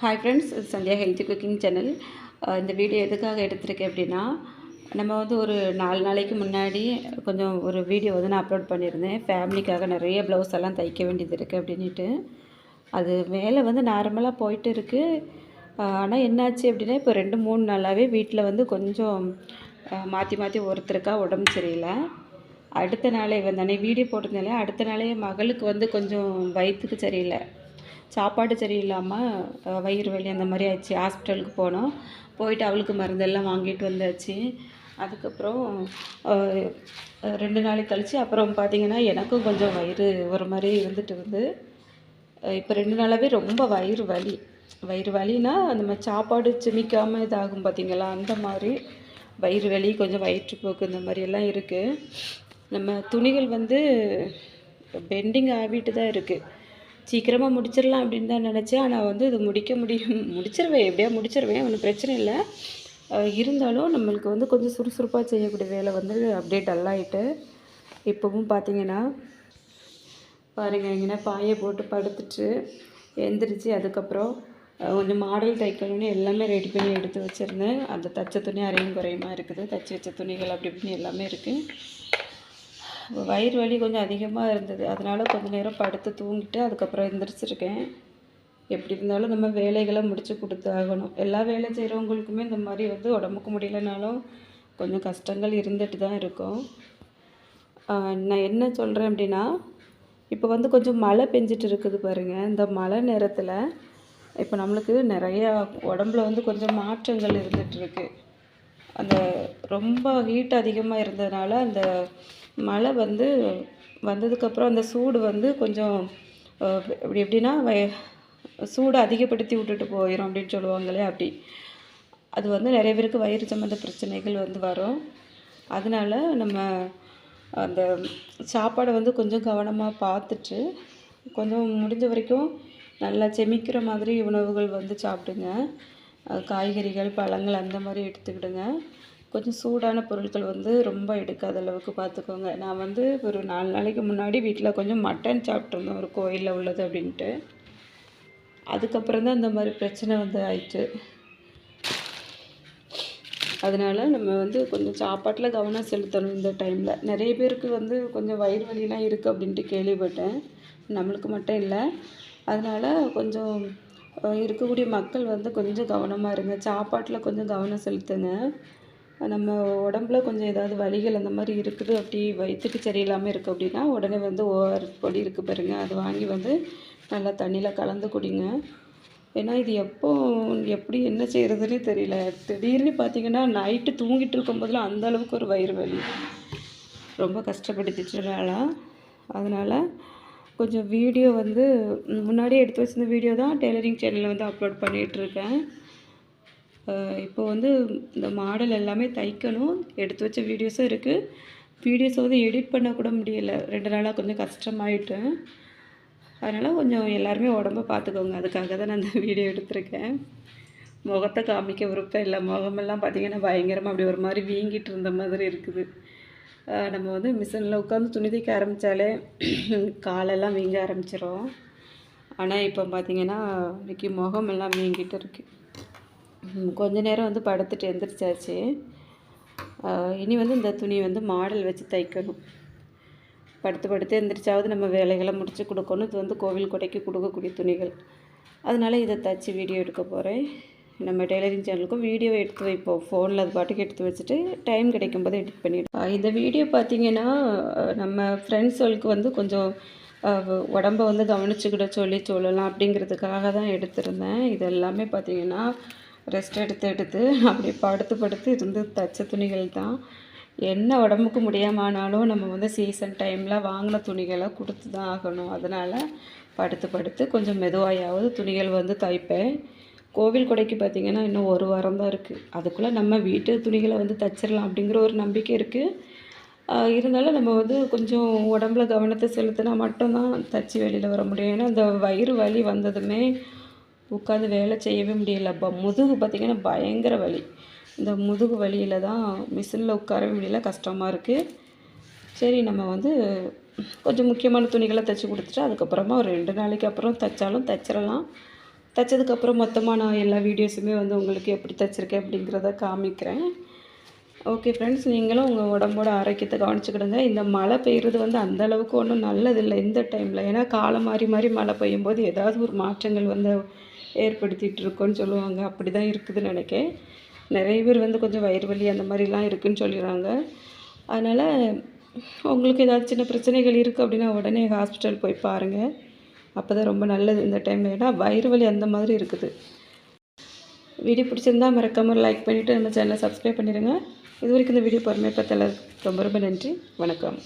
Hi friends Sandhya healthy cooking channel இந்த video எதுக்காக எடுத்திருக்கேன் அப்படின்னா நம்ம வந்து ஒரு நாலு நாளைக்கு முன்னாடி கொஞ்சம் ஒரு வீடியோ வந்து நான் அப்லோட் பண்ணியிருந்தேன். ஃபேமிலிக்காக நிறைய ப்ளவுஸ் எல்லாம் தைக்க வேண்டியது இருக்குது அப்படின்ட்டு அது வேலை வந்து நார்மலாக போயிட்டு இருக்குது ஆனால் என்னாச்சு அப்படின்னா இப்போ ரெண்டு மூணு நாளாகவே வீட்டில் வந்து கொஞ்சம் மாற்றி மாற்றி ஒருத்தருக்கா உடம்பு சரியில்லை. அடுத்த நாளே வந்தானே வீடியோ போட்டிருந்தாலே அடுத்த நாளே மகளுக்கு வந்து கொஞ்சம் வயிற்றுக்கு சரியில்லை. சாப்பாடு சரியில்லாமல் வயிறு வலி அந்த மாதிரி ஆயிடுச்சு. ஹாஸ்பிட்டலுக்கு போனோம். போயிட்டு அவளுக்கு மருந்தெல்லாம் வாங்கிட்டு வந்தாச்சு. அதுக்கப்புறம் ரெண்டு நாளைக்கு கழித்து அப்புறம் பார்த்திங்கன்னா எனக்கும் கொஞ்சம் வயிறு ஒரு மாதிரி இருந்துட்டு வந்து இப்போ ரெண்டு நாளாகவே ரொம்ப வயிறு வலி. வயிறு வலினா நம்ம சாப்பாடு செமிக்காமல் இதாகும் பார்த்தீங்களா அந்த மாதிரி வயிறு வலி கொஞ்சம் வயிற்றுப்போக்கு இந்த மாதிரி எல்லாம் இருக்குது நம்ம துணிகள் வந்து பெண்டிங் ஆகிட்டு தான் இருக்குது சீக்கிரமாக முடிச்சிடலாம் அப்படின்னு தான் நினச்சேன். ஆனால் வந்து இது முடிக்க முடியும் முடிச்சிருவேன். எப்படியா முடிச்சிருவேன். ஒன்றும் பிரச்சனை இல்லை. இருந்தாலும் நம்மளுக்கு வந்து கொஞ்சம் சுறுசுறுப்பாக செய்யக்கூடிய வேலை வந்து அப்படியே டல்லாகிட்டு இப்போவும் பார்த்தீங்கன்னா பாருங்கள் எங்கன்னா பாயை போட்டு படுத்துட்டு எந்திரிச்சு அதுக்கப்புறம் கொஞ்சம் மாடல் தைக்கணும்னு எல்லாமே ரெடி பண்ணி எடுத்து வச்சுருந்தேன். அந்த தச்ச துணி அரையும் குறையுமா இருக்குது. தச்சு வச்ச துணிகள் அப்படி இப்படின்னு எல்லாமே இருக்குது வயிறு வலி கொஞ்சம் அதிகமாக இருந்தது. அதனால் கொஞ்ச நேரம் படுத்து தூங்கிட்டு அதுக்கப்புறம் எழுந்திரிச்சிருக்கேன் எப்படி இருந்தாலும் நம்ம வேலைகளை முடித்து கொடுத்து ஆகணும். எல்லா வேலை செய்கிறவங்களுக்குமே இந்த மாதிரி வந்து உடம்புக்கு முடியலனாலும் கொஞ்சம் கஷ்டங்கள் இருந்துட்டு தான் இருக்கும். நான் என்ன சொல்கிறேன் அப்படின்னா இப்போ வந்து கொஞ்சம் மழை பெஞ்சிட்டு இருக்குது பாருங்கள் இந்த மழை நேரத்தில் இப்போ நம்மளுக்கு நிறையா உடம்புல வந்து கொஞ்சம் மாற்றங்கள் இருந்துகிட்ருக்கு அந்த ரொம்ப ஹீட் அதிகமாக இருந்ததுனால அந்த மழை வந்து வந்ததுக்கப்புறம் அந்த சூடு வந்து கொஞ்சம் இப்படி எப்படின்னா வய- சூடு அதிகப்படுத்தி விட்டுட்டு போயிடும் அப்படின்னு சொல்லுவாங்களே அப்படி. அது வந்து நிறைய பேருக்கு வயிறு சம்மந்த பிரச்சனைகள் வந்து வரும். அதனால நம்ம அந்த சாப்பாடை வந்து கொஞ்சம் கவனமாக பார்த்துட்டு கொஞ்சம் முடிஞ்ச வரைக்கும் நல்லா செமிக்கிற மாதிரி உணவுகள் வந்து சாப்பிடுங்க. காய்கறிகள் பழங்கள் அந்த மாதிரி எடுத்துக்கிடுங்க. கொஞ்சம் சூடான பொருட்கள் வந்து ரொம்ப எடுக்காத அளவுக்கு பார்த்துக்கோங்க. நான் வந்து ஒரு நாலு நாளைக்கு முன்னாடி வீட்டில் கொஞ்சம் மட்டன் சாப்பிட்ருந்தோம் ஒரு கோயிலில் உள்ளது அப்படின்ட்டு. அதுக்கப்புறம் தான் இந்த மாதிரி பிரச்சனை வந்து ஆயிடுச்சு அதனால நம்ம வந்து கொஞ்சம் சாப்பாட்டில் கவனம் செலுத்தணும் இந்த டைமில். நிறைய பேருக்கு வந்து கொஞ்சம் வயிறு வலிலாம் இருக்குது அப்படின்ட்டு கேள்விப்பட்டேன். நம்மளுக்கு மட்டும் இல்லை. அதனால் கொஞ்சம் இருக்கக்கூடிய மக்கள் வந்து கொஞ்சம் கவனமாக இருங்க. சாப்பாட்டில் கொஞ்சம் கவனம் செலுத்துங்க. நம்ம உடம்புல கொஞ்சம் ஏதாவது வலிகள் அந்த மாதிரி இருக்குது அப்படி வயிற்றுக்கு சரியில்லாமல் இருக்குது அப்படின்னா உடனே வந்து ஓஆர்எஸ் பொடி இருக்குது பாருங்கள் அது வாங்கி வந்து நல்லா தண்ணியில் கலந்து குடிங்க. ஏன்னா இது எப்போ எப்படி என்ன செய்கிறதுனே தெரியல. திடீர்னு பார்த்தீங்கன்னா நைட்டு தூங்கிட்டு இருக்கும்போதெல்லாம் அந்த அளவுக்கு ஒரு வயிறு வலி. ரொம்ப கஷ்டப்படுத்திச்சுனால அதனால் கொஞ்சம் வீடியோ வந்து முன்னாடியே எடுத்து வச்சிருந்த வீடியோ தான் டெய்லரிங் சேனலில் வந்து அப்லோட் பண்ணிகிட்ருக்கேன் இப்போ வந்து இந்த மாடல் எல்லாமே தைக்கணும். எடுத்து வச்ச வீடியோஸும் இருக்குது வீடியோஸை வந்து எடிட் பண்ண கூட முடியல. ரெண்டு நாளாக கொஞ்சம் கஷ்டமாயிட்டேன். அதனால் கொஞ்சம் எல்லாருமே உடம்ப பார்த்துக்கோங்க அதுக்காக தான் நான் இந்த வீடியோ எடுத்திருக்கேன். முகத்தை காமிக்க விருப்பம் இல்லை. முகமெல்லாம் பார்த்திங்கன்னா பயங்கரமாக அப்படி ஒரு மாதிரி வீங்கிட்டு இருந்த மாதிரி இருக்குது. நம்ம வந்து மிஷினில் உட்காந்து துணி தைக்க ஆரம்பித்தாலே காலெல்லாம் வீங்க ஆரம்பிச்சிடும் ஆனால் இப்போ பார்த்திங்கன்னா இன்றைக்கி முகமெல்லாம் வீங்கிட்டு இருக்குது கொஞ்ச நேரம் வந்து படுத்துட்டு எழுந்திரிச்சாச்சு இனி வந்து இந்த துணி வந்து மாடல் வச்சு தைக்கணும். படுத்து படுத்து எழுந்திரிச்சாவது நம்ம வேலைகளை முடித்து கொடுக்கணும். இது வந்து கோவில் கொடைக்கு கொடுக்கக்கூடிய துணிகள். அதனால இதை தச்சு வீடியோ எடுக்க போகிறேன் நம்ம டெய்லரிங் சேனலுக்கும் வீடியோ எடுத்து வைப்போம். ஃபோனில் அது பாட்டுக்கு எடுத்து வச்சுட்டு டைம் கிடைக்கும் போது எடிட் பண்ணிவிடுவோம் இந்த வீடியோ பார்த்தீங்கன்னா நம்ம ஃப்ரெண்ட்ஸ்களுக்கு வந்து கொஞ்சம் உடம்பை உடம்ப வந்து கவனிச்சுக்கிட சொல்லி சொல்லலாம் அப்படிங்கிறதுக்காக தான் எடுத்திருந்தேன். இது எல்லாமே பார்த்திங்கன்னா ரெஸ்ட் எடுத்து எடுத்து அப்படி படுத்து படுத்து இருந்து தச்ச துணிகள் தான். என்ன உடம்புக்கு முடியாமனாலும் நம்ம வந்து சீசன் டைமில் வாங்கின துணிகளை கொடுத்து தான் ஆகணும். அதனால் படுத்து படுத்து கொஞ்சம் மெதுவாயாவது துணிகள் வந்து தைப்பேன். கோவில் கொடைக்கு பார்த்திங்கன்னா இன்னும் ஒரு வாரம் தான் இருக்குது அதுக்குள்ளே நம்ம வீட்டு துணிகளை வந்து தச்சிடலாம் அப்படிங்கிற ஒரு நம்பிக்கை இருக்குது இருந்தாலும் நம்ம வந்து கொஞ்சம் உடம்புல கவனத்தை செலுத்தினா மட்டும்தான் தச்சு வெளியில் வர முடியும். ஏன்னா இந்த வயிறு வலி வந்ததுமே உட்காந்து வேலை செய்யவே முடியல ப முதுகு பார்த்திங்கன்னா பயங்கர வலி. இந்த முதுகு வலியில் தான் மிஷினில் உட்காரவே முடியல கஷ்டமாக இருக்குது சரி நம்ம வந்து கொஞ்சம் முக்கியமான துணிகளை தைச்சி கொடுத்துட்டு அதுக்கப்புறமா ஒரு ரெண்டு நாளைக்கு அப்புறம் தைச்சாலும் தைச்சிடலாம். தைச்சதுக்கப்புறம் மொத்தமாக நான் எல்லா வீடியோஸுமே வந்து உங்களுக்கு எப்படி தைச்சிருக்கேன் அப்படிங்கிறத காமிக்கிறேன். ஓகே ஃப்ரெண்ட்ஸ் நீங்களும் உங்கள் உடம்போட ஆரோக்கியத்தை கவனிச்சுக்கிடுங்க இந்த மழை பெய்யுறது வந்து அந்த அளவுக்கு ஒன்றும் நல்லதில்லை இந்த டைமில் ஏன்னா காலம் மாறி மாறி மழை பெய்யும் போது ஏதாவது ஒரு மாற்றங்கள் வந்து ஏற்படுத்திகிட்டு இருக்கோன்னு சொல்லுவாங்க. அப்படி தான் இருக்குதுன்னு நினைக்கேன் நிறைய பேர் வந்து கொஞ்சம் வயிறு வலி அந்த மாதிரிலாம் இருக்குதுன்னு சொல்லிடுறாங்க. அதனால் உங்களுக்கு ஏதாவது சின்ன பிரச்சனைகள் இருக்குது அப்படின்னா உடனே ஹாஸ்பிட்டல் போய் பாருங்கள் அப்போ தான் ரொம்ப நல்லது இந்த டைமில் ஏன்னா வயிறு வலி அந்த மாதிரி இருக்குது. வீடியோ பிடிச்சிருந்தா மறக்காமல் லைக் பண்ணிவிட்டு நம்ம சேனலை சப்ஸ்கிரைப் பண்ணிடுங்க. இது வரைக்கும் இந்த வீடியோ பொறுமையை பார்த்தல ரொம்ப ரொம்ப நன்றி. வணக்கம்.